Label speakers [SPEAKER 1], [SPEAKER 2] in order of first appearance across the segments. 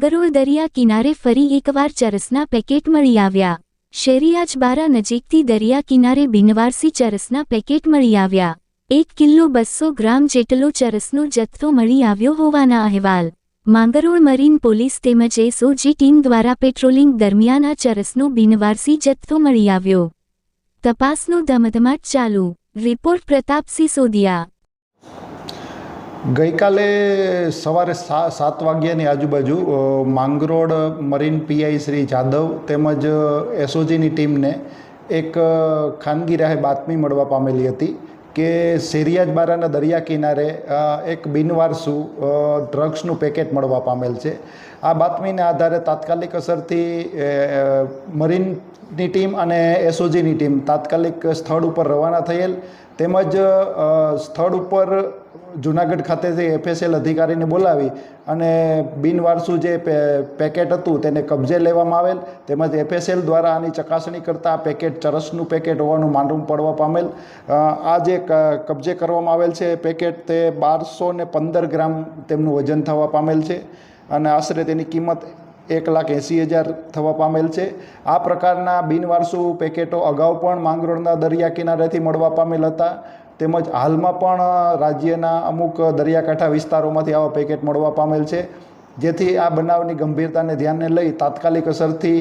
[SPEAKER 1] દરિયા કિનારે ફરી એકવાર ચરસના પેકેટ મળી આવ્યા. શેરિયાજબારા નજીકથી દરિયા કિનારે બિનવારસી ચરસના પેકેટ મળી આવ્યા. એક કિલો બસો ગ્રામ જેટલો ચરસનો જથ્થો મળી આવ્યો હોવાના અહેવાલ. માંગરોળ મરીન પોલીસ તેમજ એસઓજી ટીમ દ્વારા પેટ્રોલિંગ દરમિયાન આ ચરસનો બિનવારસી જથ્થો મળી આવ્યો. તપાસનો ધમધમાટ ચાલુ. રિપોર્ટ પ્રતાપસિંહ સિસોદિયા
[SPEAKER 2] ગઈકાલે સવારે સાત વાગ્યાની આજુબાજુ માંગરોળ મરીન પીઆઈ શ્રી જાદવ તેમજ એસઓજીની ટીમને એક ખાનગી રાહે બાતમી મળવા પામેલી હતી કે શેરિયાજબારાના દરિયા કિનારે એક બિનવારસુ ડ્રગ્સનું પેકેટ મળવા પામેલ છે. આ બાતમીને આધારે તાત્કાલિક અસરથી મરીનની ટીમ અને એસઓજીની ટીમ તાત્કાલિક સ્થળ ઉપર રવાના થયેલ તેમજ સ્થળ ઉપર જુનાગઢ ખાતેથી એફએસએલ અધિકારીને બોલાવી અને બિનવારસુ જે પેકેટ હતું તેને કબજે લેવામાં આવેલ. તેમજ એફએસએલ દ્વારા આની ચકાસણી કરતાં પેકેટ ચરસનું પેકેટ હોવાનું માલુમ પડવા પામેલ. આ જે કબજે કરવામાં આવેલ છે પેકેટ તે બારસો ને પંદર ગ્રામ તેમનું વજન થવા પામેલ છે. અને આશરે તેની કિંમત એક લાખ એંસી હજાર થવા પામેલ છે. આ પ્રકારના બિનવારસુ પેકેટો અગાઉ પણ માંગરોળના દરિયા કિનારેથી મળવા પામેલ હતા. તેમજ હાલમાં પણ રાજ્યના અમુક દરિયાકાંઠા વિસ્તારોમાંથી આવા પેકેટ મળવા પામેલ છે. જેથી આ બનાવની ગંભીરતાને ધ્યાને લઈ તાત્કાલિક અસરથી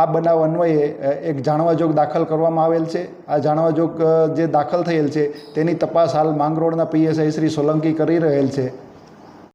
[SPEAKER 2] આ બનાવ અન્વયે એક જાણવાજોગ દાખલ કરવામાં આવેલ છે. આ જાણવાજોગ જે દાખલ થયેલ છે, તેની તપાસ હાલ માંગરોળના પીએસઆઈ શ્રી સોલંકી કરી રહેલ છે.